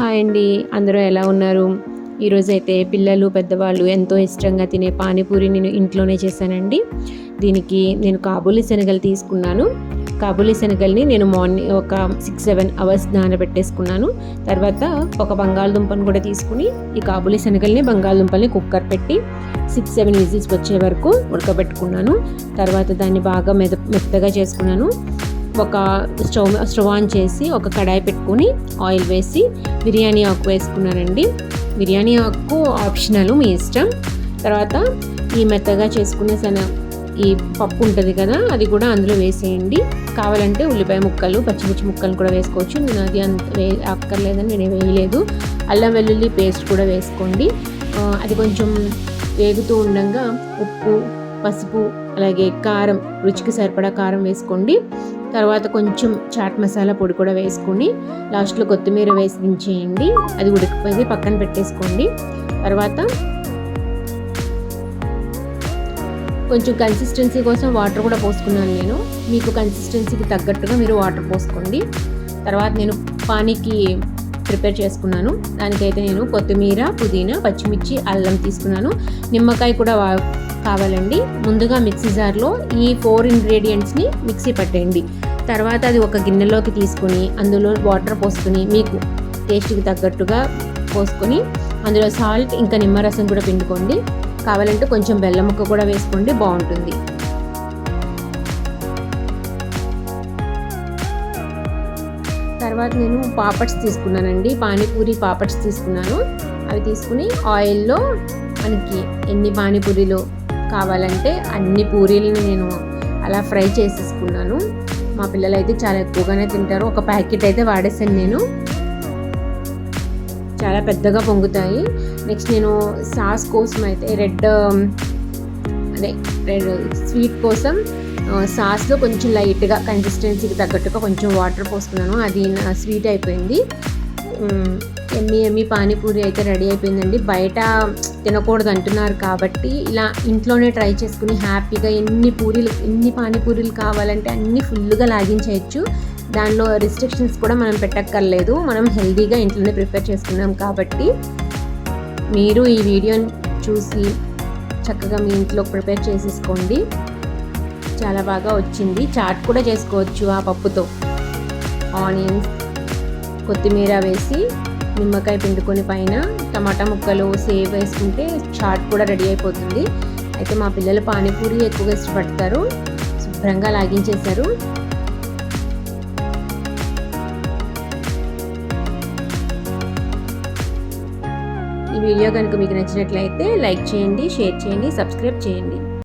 Hi అండి. అందరూ ఎలా ఉన్నారు? ఈరోజైతే పిల్లలు పెద్దవాళ్ళు ఎంతో ఇష్టంగా తినే పానీపూరి నేను ఇంట్లోనే చేశానండి. దీనికి నేను కాబూలి శనగలు తీసుకున్నాను. కాబూలి శనగల్ని నేను మార్నింగ్ ఒక సిక్స్ సెవెన్ అవర్స్ నానబెట్టేసుకున్నాను. తర్వాత ఒక బంగాళదుంపను కూడా తీసుకుని ఈ కాబూలి శనగల్ని బంగాళదుంపల్ని కుక్కర్ పెట్టి సిక్స్ సెవెన్ విజిల్స్ వచ్చే వరకు ఉడకబెట్టుకున్నాను. తర్వాత దాన్ని బాగా మెద మెత్తగా చేసుకున్నాను. ఒక స్టవ్ స్టవ్ ఆన్ చేసి ఒక కడాయి పెట్టుకొని ఆయిల్ వేసి బిర్యానీ ఆకు వేసుకున్నానండి. బిర్యానీ ఆకు ఆప్షనల్ మీ ఇష్టం. తర్వాత ఈ మెత్తగా చేసుకునే సన ఈ పప్పు ఉంటుంది కదా అది కూడా అందులో వేసేయండి. కావాలంటే ఉల్లిపాయ ముక్కలు పచ్చిమిర్చి ముక్కలు కూడా వేసుకోవచ్చు. నేను అది అంత వే అక్కర్లేదని నేను వేయలేదు. అల్లం వెల్లుల్లి పేస్ట్ కూడా వేసుకోండి. అది కొంచెం వేగుతూ ఉండగా ఉప్పు పసుపు అలాగే కారం రుచికి సరిపడా కారం వేసుకోండి. తర్వాత కొంచెం చాట్ మసాలా పొడి కూడా వేసుకొని లాస్ట్లో కొత్తిమీర వేసి దించేయండి. అది ఉడికిపోయి పక్కన పెట్టేసుకోండి. తర్వాత కొంచెం కన్సిస్టెన్సీ కోసం వాటర్ కూడా పోసుకున్నాను నేను. మీకు కన్సిస్టెన్సీకి తగ్గట్టుగా మీరు వాటర్ పోసుకోండి. తర్వాత నేను పానీకి ప్రిపేర్ చేసుకున్నాను. దానికైతే నేను కొత్తిమీర పుదీనా పచ్చిమిర్చి అల్లం తీసుకున్నాను. నిమ్మకాయ కూడా కావాలండి. ముందుగా మిక్సీ జార్లో ఈ ఫోర్ ఇంగ్రీడియంట్స్ని మిక్సీ పట్టేయండి. తర్వాత అది ఒక గిన్నెలోకి తీసుకుని అందులో వాటర్ పోసుకుని మీకు టేస్ట్కి తగ్గట్టుగా పోసుకొని అందులో సాల్ట్ ఇంకా నిమ్మరసం కూడా పిండుకోండి. కావాలంటే కొంచెం బెల్లం ముక్క కూడా వేసుకోండి బాగుంటుంది. తర్వాత నేను పాపడ్స్ తీసుకున్నానండి. పానీపూరి పాపడ్స్ తీసుకున్నాను. అవి తీసుకుని ఆయిల్లో మనకి ఎన్ని పానీపూరీలు కావాలంటే అన్ని పూరీలను నేను అలా ఫ్రై చేసేసుకున్నాను. మా పిల్లలు అయితే చాలా ఎక్కువగానే తింటారు. ఒక ప్యాకెట్ అయితే వాడేసాను నేను. చాలా పెద్దగా పొంగుతాయి. నెక్స్ట్ నేను సాస్ కోసం అయితే రెడ్ అదే రెడ్ స్వీట్ కోసం సాస్లో కొంచెం లైట్గా కన్సిస్టెన్సీకి తగ్గట్టుగా కొంచెం వాటర్ పోసుకున్నాను. అది స్వీట్ అయిపోయింది. ఎమ్మి ఎమ్మి పానీపూరి అయితే రెడీ అయిపోయిందండి. బయట తినకూడదు అంటున్నారు కాబట్టి ఇలా ఇంట్లోనే ట్రై చేసుకుని హ్యాపీగా ఎన్ని పూరీలు ఎన్ని పానీపూరీలు కావాలంటే అన్నీ ఫుల్గా లాగించేయచ్చు. దానిలో రిస్ట్రిక్షన్స్ కూడా మనం పెట్టక్కర్లేదు. మనం హెల్తీగా ఇంట్లోనే ప్రిపేర్ చేసుకున్నాం కాబట్టి మీరు ఈ వీడియోని చూసి చక్కగా మీ ఇంట్లో ప్రిపేర్ చేసేసుకోండి. చాలా బాగా వచ్చింది. చాట్ కూడా చేసుకోవచ్చు ఆ పప్పుతో. ఆనియన్స్ కొత్తిమీర వేసి నిమ్మకాయ పిండుకొని పైన టమాటా ముక్కలు సేవ్ వేసుకుంటే చాట్ కూడా రెడీ అయిపోతుంది. అయితే మా పిల్లలు పానీపూరి ఎక్కువగా ఇష్టపడతారు. శుభ్రంగా లాగించేశారు. ఈ వీడియో కనుక మీకు నచ్చినట్లయితే లైక్ చేయండి షేర్ చేయండి సబ్స్క్రైబ్ చేయండి.